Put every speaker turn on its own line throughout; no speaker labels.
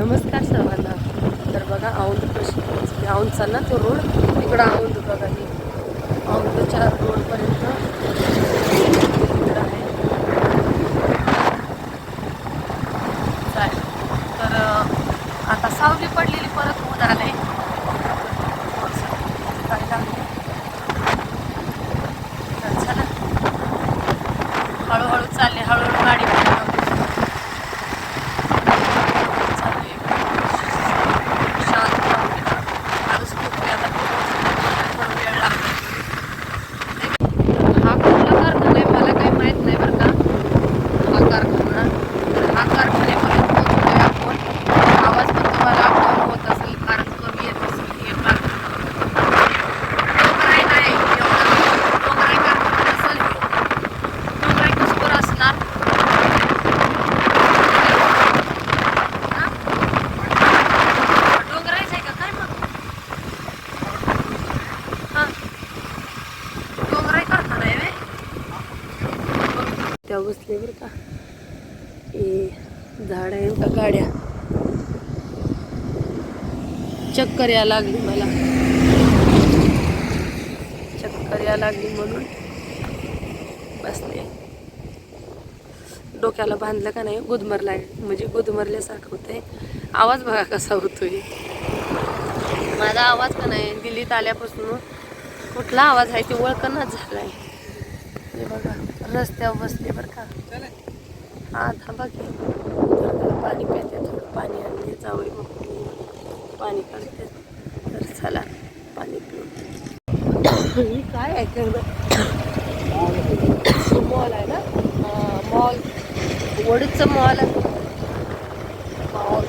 नमस्कार सर्वांना. तर बघा औंध कशी औंधचा ना तो रोड इकडं औंध बघा ही औंधच्या रोडपर्यंत इकडं आहे चालेल तर अं, आता सावली पडलेली परत ऊन आलंय थोडंसं काय लागलं तर चला हळूहळू चालले हळूहळू गाडी पुढे चालू आहे. शांत माणूस खूप वेळ आता थोडा वेळ लागतो हा कुठला कारखाना आहे मला काही माहीत नाही बरं का हा कारखाना तर हा कारखान्यापर्यंत पोहोचलोय आपण आवाज पण तुम्हाला अपडाऊन होत असेल कारण कमी येत असेल हे कारखाना डोंगराई नाही एवढं डोंगराई कारखाना नसेल हे. डोंगराई कसं असणार हा? डोंगराईच आहे का काय मग हा डोंगराई कारखाना आहे व्हय? त्या बसले बरं का ए झाड आहे का गाड्या. चक्कर या लागली मला. चक्कर या लागली म्हणून बसले. डोक्याला बांधलं का नाही? गुदमरला म्हणजे गुदमरल्यासारखं होतंय. आवाज बघा कसा होतोय. माझा आवाज का नाही? दिल्लीत आल्यापासून कुठला आवाज आहे? ते ओळखणच झालाय. बघा. रस्त्यावर बसले बरं का. हा थांबा की. जरा पाणी प्यायचे थोडं पाणी आणले जाऊ मग. पाणी काढते तर चला पाणी पिऊ. ही काय आहे मॉल आहे ना? मॉल वडूचं मॉल आहे. मॉल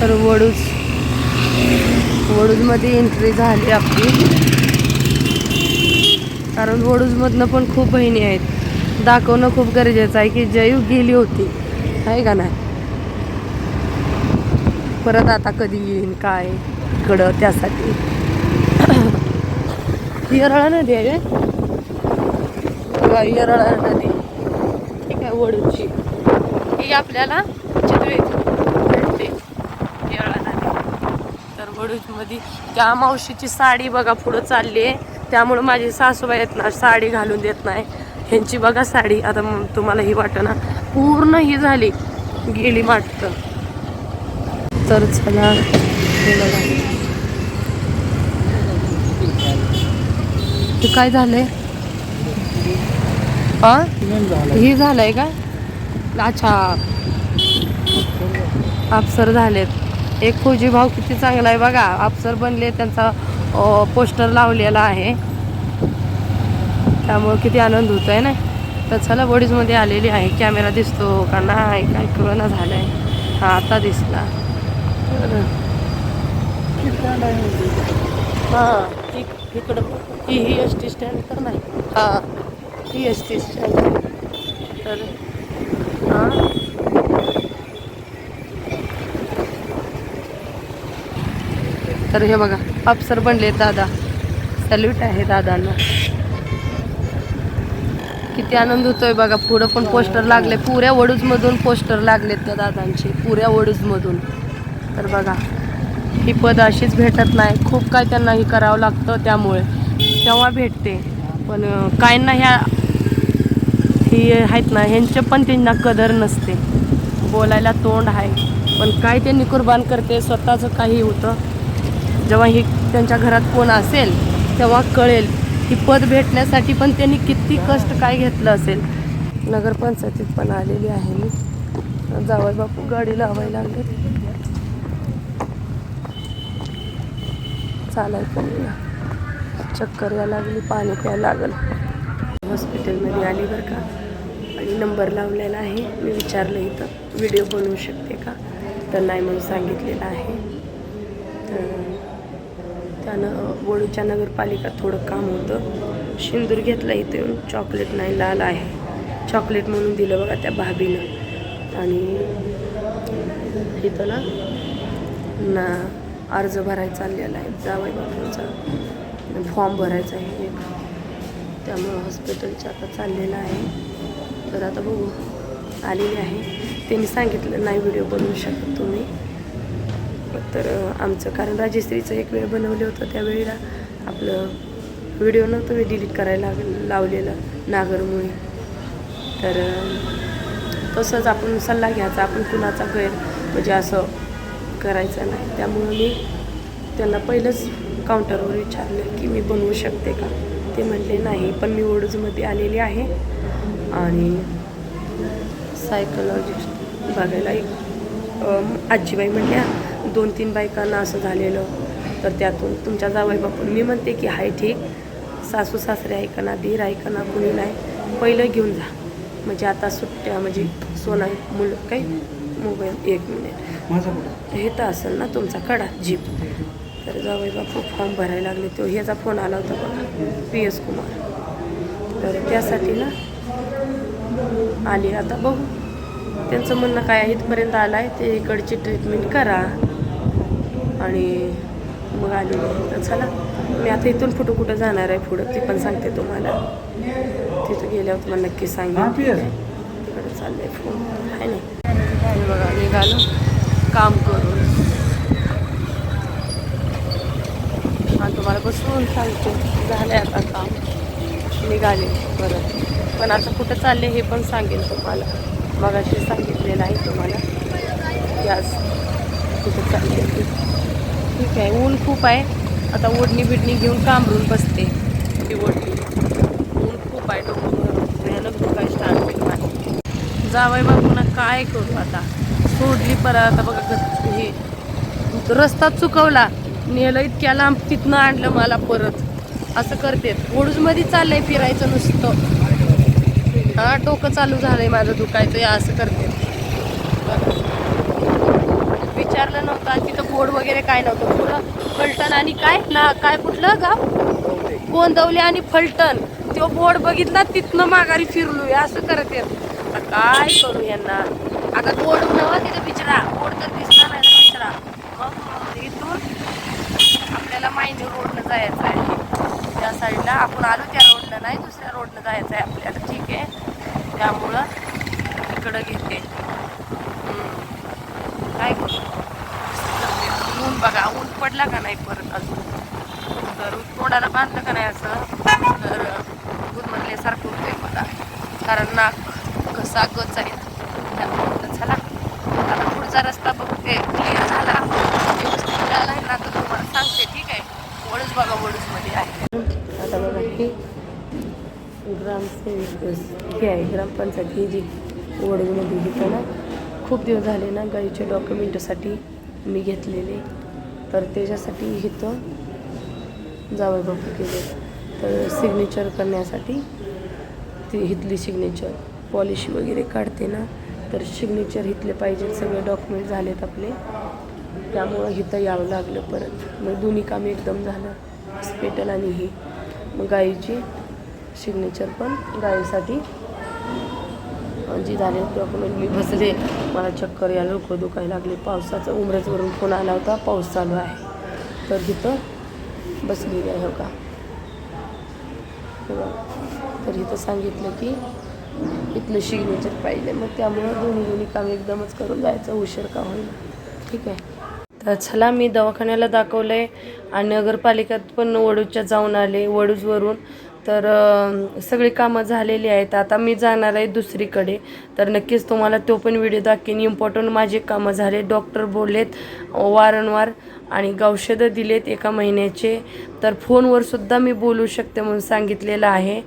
तर वडूच. वडूजमध्ये एंट्री झाली आपली. कारण वडूजमधनं पण खूप बहिणी आहेत. दाखवणं खूप गरजेचं आहे की जयू गेली होती. आहे का नाही? परत आता कधी येईन काय इकडं त्यासाठी. येरळा नदी आहे येरळा नदी. ठीक आहे वडूची. ही आपल्याला चितवे भेटते येरळा नदी तर वडूजमध्ये त्या मावशीची साडी बघा पुढं चालली आहे. त्यामुळं माझी सासूबाई येत ना साडी घालून देत नाही. ह्यांची बघा साडी आता तुम्हाला ही वाटतं ना पूर्ण ही झाली गेली वाटतं. तर चला हे काय झालंय? हा ही झालंय का? अच्छा. अप्सर झालेत. एक खोजी भाव किती चांगला आहे बघा. अप्सर बनले त्यांचा पोस्टर लावलेला आहे. त्यामुळे किती आनंद होत आहे ना? तर चला बॉडीजमध्ये आलेली आहे. कॅमेरा दिसतो का नाही? काय कळना झालं आहे हा आता दिसला. तर हां इकडं ही ही एस टी स्टँड तर नाही. हां ही एस टी स्टँड. तर हां. तर हे बघा अप्सर बनले दादा. सॅल्यूट आहे दादांना. किती आनंद होतोय बघा पुढं पण पोस्टर लागले. पुऱ्या वडूजमधून पोस्टर लागलेत त्या दादांचे पुऱ्या वडूजमधून. तर बघा ही पद अशीच भेटत नाही. खूप काय त्यांना हे करावं लागतं त्यामुळे. तेव्हा भेटते. पण काय काहींना ह्या ही आहेत ना ह्यांचे पण त्यांना कदर नसते. बोलायला तोंड आहे. पण काय त्यांनी कुर्बान करते स्वतःचं काही होतं. जेव्हा ही त्यांच्या घरात कोण असेल तेव्हा कळेल ही पद भेटण्यासाठी पण त्यांनी किती कष्ट काय घेतलं असेल. नगरपंचायतीत पण आलेली आहे मी. जावाय बापू गाडी लावायला लागले चालाय पण चक्कर या लागली पाणी प्यायला लागल. हॉस्पिटलमध्ये आली बरं का. आणि नंबर लावलेला आहे. मी विचारलं इथं व्हिडिओ बनवू शकते का? तर नाही म्हणून सांगितलेलं आहे. तर त्यानं वडूच्या नगरपालिका थोडं काम होतं. शिंदूर घेतला इथे येऊन चॉकलेट नाही लाल आहे. चॉकलेट म्हणून दिलं बघा त्या भाभीनं. आणि इथं ना ना अर्ज भरायचा चाललेला आहे. जावई बापूंचा. फॉर्म भरायचा आहे एक. त्यामुळं हॉस्पिटलच्या आता चाललेलं आहे. तर आता बघू. आलेली आहे. त्यांनी सांगितलं नाही व्हिडिओ बनवू शकत तुम्ही. तर आमचं कारण राजेश्रीचं एक वेळ बनवलं होतं त्यावेळेला आपलं व्हिडिओ नव्हतं मी डिलीट करायला लाग- लावलेलं नागरमुळे. तर तसंच आपण सल्ला घ्यायचा आपण कुणाचा गैर म्हणजे असं करायचं नाही. त्यामुळं मी त्यांना पहिलंच काउंटरवर विचारलं की मी बनवू शकते का? ते म्हणले नाही पण मी ओडूजमध्ये आलेली आहे. आणि सायकोलॉजिस्ट बघायला एक आजीबाई म्हणल्या दोन तीन बायकांना असं झालेलं. तर त्यातून तुमच्या जावई बापून मी म्हणते की हाय ठीक. सासू सासरे ऐकना दीर ऐकना कुणी नाही. पहिलं घेऊन जा. म्हणजे आता सुट्ट्या म्हणजे सोना मुलं काही मोबाईल एक मिनिट. हे तर असेल ना तुमचा कडा जीप. तर जावई बापू फॉर्म भरायला लागले. तो ह्याचा फोन आला होता बघा पी एस कुमार. तर त्यासाठी ना आली. आता बघू. त्यांचं म्हणणं काय आहे? इथपर्यंत आलं आहे ते इकडची ट्रीटमेंट करा. आणि मग आली. तर चला मी आता इथून कुठं कुठं जाणार आहे पुढं ती पण सांगते तुम्हाला. तिथं गेल्यावर तुम्हाला नक्की
PS.
तिकडे चाललंय फोन. आहे नाही बघा निघालो. काम करून. आणि तुम्हाला बसवून सांगते. झालंय आता काम. निघाले परत. पण आता कुठं चालले हे पण सांगेन तुम्हाला. मग अशी सांगितलेलं आहे तुम्हाला. आज कुठं चालले. ठीक आहे. ऊन खूप आहे. आता ओढणी बिडणी घेऊन कांबरून बसते. ती ओढणी. ऊन खूप आहे डोकं भयानक डोकाय स्टार्ट नाही. माझं जावई बापूंना काय करू आता? सोडली परत. आता बघा हे रस्ता चुकवला. नेलं इतक्या लांब तिथनं आणलं मला परत. असं करते. मध्ये चाललंय फिरायचं नुसतं. हा टोकं चालू झालंय माझं दुखायचं. या असं करते. विचारलं नव्हतं आणि तिथं बोर्ड वगैरे काय नव्हतं. पुढं फलटण आणि काय? ना काय कुठलं गाव? गोंदवले आणि फलटण. तो बोर्ड बघितला तिथनं माघारी फिरलो असं करत येत. काय करू यांना? आता बोर्ड नव्हा तिथं बिचरा. बोर्ड तर दिसला नाही बिचरा. मग इथून आपल्याला माहिती रोडनं जायचं आहे त्या साईडला आपण आलो त्या रोडनं नाही दुसऱ्या रोडनं जायचं आहे आपल्याला. ठीक आहे. त्यामुळं इकडं घेते. काय करू? पडला का नाही परत अजून? तर तोंडाला बांधलं का नाही असं? तर दूध म्हणल्यासारखं होतंय मला. कारण नाक घसा गच आहे त्यामुळे झाला. आता पुढचा रस्ता बघते. क्लिअर झाला. व्यवस्थित मिळाला आहे. ना तर तुम्हाला सांगते. ठीक आहे. वडूच बघा वडूचमध्ये आहे. आता बघा हे ग्रामसेवक हे आहे ग्रामपंचायत. ही जी वडूमध्ये घेतं ना खूप दिवस झाले ना गाईच्या डॉक्युमेंटसाठी मी घेतलेले. तर त्याच्यासाठी इथं जावई बापू केले. तर सिग्नेचर करण्यासाठी ती इथली सिग्नेचर पॉलिशी वगैरे काढते ना तर सिग्नेचर इथले पाहिजे सगळे डॉक्युमेंट झालेत आपले. त्यामुळं इथं यावं लागलं परत. मग दोन्ही कामे एकदम झालं. हॉस्पिटल आणि ही. मग गाईची सिग्नेचर पण गायीसाठी जी झाले डॉक्युमेंट मी बसले. मला चक्कर यायला डोकं दुखायला लागले. पावसाचा उमरेजवरून फोन आला होता पाऊस चालू आहे. तर तिथं बसलेली आहे हो का? तर इथं सांगितलं की इथलं सिग्नेचर पाहिजे मग त्यामुळं दोन्ही दोन्ही काम एकदमच करून जायचं. उशीर का होईल ठीक आहे. तर चला मी दवाखान्याला दाखवलं आहे आणि नगरपालिकेत पण वडूच्या जाऊन आले. वडूजवरून तर सगळी कामं झालेली आहेत. आता मी जाणार आहे दुसरीकडे. तर नक्कीच तुम्हाला तो पण व्हिडिओ दाखवीन. इम्पॉर्टंट माझे कामं झाले. डॉक्टर बोललेत वारंवार आणि औषधं दिलेत एका महिन्याचे. तर फोनवरसुद्धा मी बोलू शकते म्हणून सांगितलेलं आहे.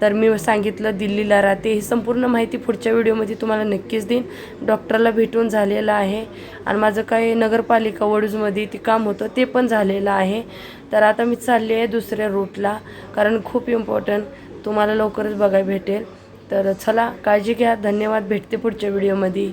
तर मी सांगितलं दिल्लीला राहते. ही संपूर्ण माहिती पुढच्या व्हिडिओमध्ये तुम्हाला नक्कीच देईन. डॉक्टरला भेटून झालेलं आहे. आणि माझं काही नगरपालिका वडूजमध्ये ते काम होतं ते पण झालेलं आहे. तर आता मी चालले आहे दुसऱ्या रूटला कारण खूप इम्पॉर्टंट तुम्हाला लवकरच बघायला भेटेल. तर चला काळजी घ्या. धन्यवाद. भेटते पुढच्या व्हिडिओमध्ये.